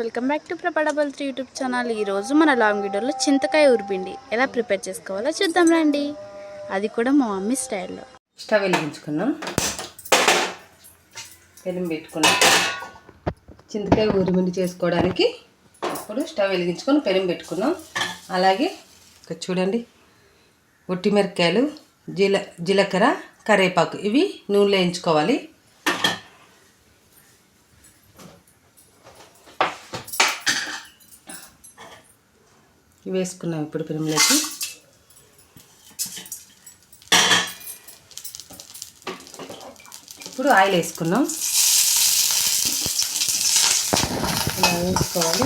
Welcome back to ప్రపడబల్ three YouTube channel. ఈరోజు మన లాంగ్ వీడియోలో చింతకాయ ఉరిపిండి ఎలా ప్రిపేర్ చేసుకోవాలో చూద్దాం రండి. అది కూడా మా మమ్మీ స్టైల్లో. స్టవ్ వెలిగించుకున్నాం. పెనం పెట్టుకున్నాం. చింతకాయ ఉరిపిండి చేసుకోవడానికి ఇప్పుడు స్టవ్ వెలిగించుకొని పెనం పెట్టుకున్నాం. అలాగే ఇక్కడ చూడండి ఒట్టి మిరపకాయలు జీల జీలకర్ర కరివేపాకు ఇవి నూనెలో వేయించుకోవాలి. ఇవి వేసుకున్నాం ఇప్పుడు పెనంలోకి ఇప్పుడు ఆయిల్ వేసుకున్నాం. ఇలా వేసుకోవాలి.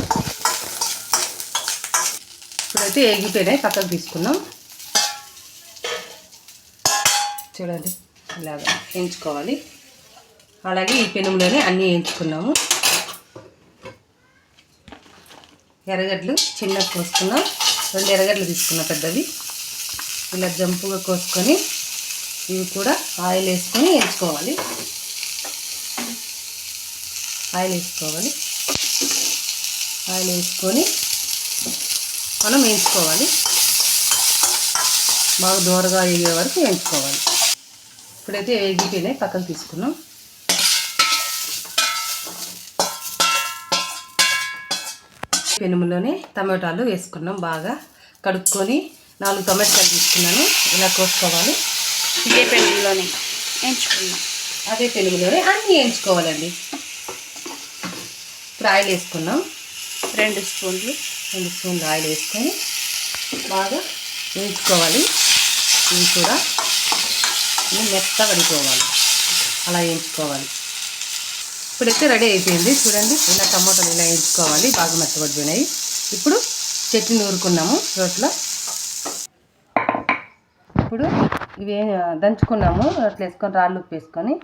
ఇప్పుడైతే ఎగిపోయినాయి పక్కకు తీసుకున్నాం. చూడండి ఇలాగ వేయించుకోవాలి. అలాగే ఈ పెనంలోనే అన్నీ వేయించుకున్నాము. ఎర్రగడ్డలు చిన్నగా కోసుకున్నాం. రెండు ఎర్రగడ్డలు తీసుకున్న పెద్దవి. ఇలా జంపుగా కోసుకొని ఇవి కూడా ఆయిల్ వేసుకొని వేయించుకోవాలి. ఆయిల్ వేసుకోవాలి. ఆయిల్ వేసుకొని మనం వేయించుకోవాలి. బాగా దూరగా వేగే వరకు వేయించుకోవాలి. ఇప్పుడైతే వేగిపోయినాయి పక్కకు తీసుకున్నాం. పెనుములోనే టమాటాలు వేసుకున్నాం బాగా కడుక్కొని నాలుగు టమాటాలు తీసుకున్నాను. ఇలా కోసుకోవాలి. ఇదే పెళ్ళిలోనే ఎంచుకున్నాం. అదే పెనుగులోనే అన్నీ వేయించుకోవాలండి ఇప్పుడు ఆయిల్ వేసుకున్నాం. రెండు స్పూన్లు. రెండు స్పూన్లు ఆయిల్ వేసుకొని బాగా వేయించుకోవాలి ఇవి కూడా ఇవి మెత్తబడిపోవాలి అలా వేయించుకోవాలి ఇప్పుడైతే రెడీ అయిపోయింది. చూడండి ఇలా టమాటాలు ఇలా వేయించుకోవాలి. బాగా మెత్తబడిపోయినాయి. ఇప్పుడు చట్నీ నూరుకున్నాము రోట్లో. ఇప్పుడు ఇవి దంచుకున్నాము. రోట్లో వేసుకొని రాళ్ళు ఉప్పు వేసుకొని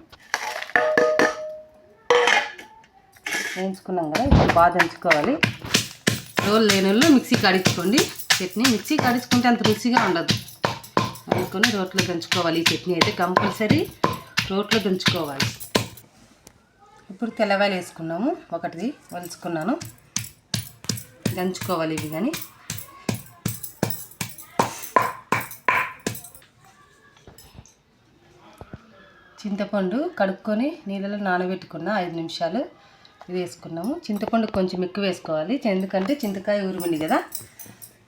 వేయించుకున్నాం కదా ఇప్పుడు బాగా దంచుకోవాలి. రోల్ లేని వాళ్ళు మిక్సీ కాడించుకోండి చట్నీ మిక్సీ కాడించుకుంటే అంత రుచిగా ఉండదు. అందుకొని రోట్లో దంచుకోవాలి. ఈ చట్నీ అయితే కంపల్సరీ రోట్లో దంచుకోవాలి. ఇప్పుడు తెల్లవాయలు వేసుకున్నాము ఒకటిది వలుచుకున్నాను. దంచుకోవాలి ఇవి కానీ చింతపండు కడుక్కొని నీళ్ళలో నానబెట్టుకున్న ఐదు నిమిషాలు ఇది వేసుకున్నాము. చింతపండు కొంచెం ఎక్కువ వేసుకోవాలి. ఎందుకంటే చింతకాయ ఊరుమండి కదా.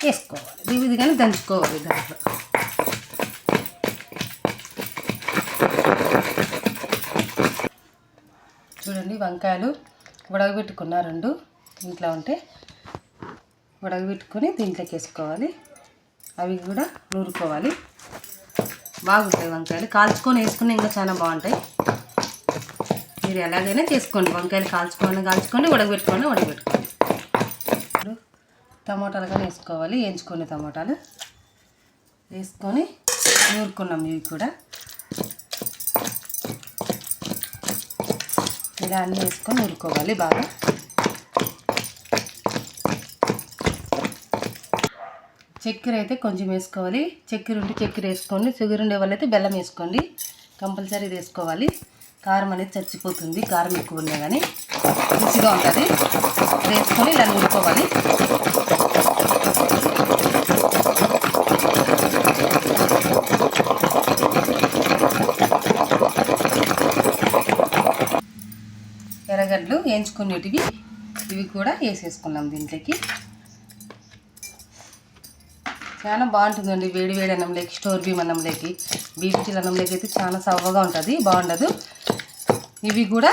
వేసుకోవాలి. ఇది కానీ దంచుకోవాలి దాంట్లో. చూడండి వంకాయలు ఉడకబెట్టుకున్న రెండు ఇంట్లో ఉంటే ఉడకబెట్టుకొని దీంట్లోకి వేసుకోవాలి. అవి కూడా నూరుకోవాలి. బాగుంటాయి వంకాయలు. కాల్చుకొని వేసుకుని ఇంకా చాలా బాగుంటాయి. మీరు ఎలాగైనా చేసుకోండి. వంకాయలు కాల్చుకొని కాల్చుకొని ఉడకబెట్టుకొని ఉడకబెట్టుకోండి ఇప్పుడు టమోటాలు కానీ వేసుకోవాలి. వేయించుకొని టమోటాలు వేసుకొని నూరుకున్నాం ఇవి కూడా. ఇలా అన్నీ వేసుకొని ఉరుకోవాలి బాగా. చక్కెర అయితే కొంచెం వేసుకోవాలి. చక్కెర ఉంటే చక్కెర వేసుకోండి. షుగర్ ఉండే వాళ్ళైతే బెల్లం వేసుకోండి. కంపల్సరీ వేసుకోవాలి. కారం అనేది చచ్చిపోతుంది. కారం ఎక్కువ ఉన్నా కానీ రుచిగా ఉంటుంది. వేసుకొని ఇలా నూరుకోవాలి. ఎర్రగడ్డలు వేయించుకునేటివి ఇవి కూడా వేసేసుకున్నాం దీంట్లోకి. చాలా బాగుంటుందండి వేడి వేడి అన్నంలోకి స్టోర్ బీమ్ అన్నంలోకి బీపీటీల అన్నంలోకి అయితే చాలా సవ్వగా ఉంటుంది బాగుండదు. ఇవి కూడా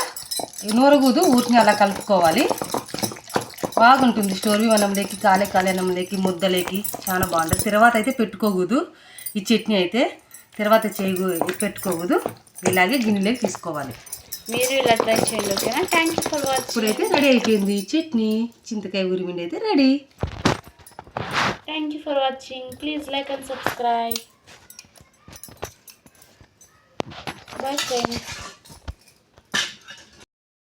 నూరగూదు ఊటిని అలా కలుపుకోవాలి. బాగుంటుంది స్టోర్ బీమ్ అన్నంలోకి కాలే కాలే అన్నంలోకి ముద్దలేకి చాలా బాగుంటుంది. తర్వాత అయితే పెట్టుకోకూడదు ఈ చట్నీ అయితే. తర్వాత చేయగు పెట్టుకోకూడదు ఇలాగే గిన్నెలోకి తీసుకోవాలి. మీరు ఇలా ట్రై చేయండి ఓకేనా? థ్యాంక్ యూ ఫర్ వాచింగ్ ఇప్పుడైతే రెడీ అయిపోయింది. చట్నీ చింతకాయ ఉరిమిండి అయితే ready. Thank you for watching please like and subscribe bye friends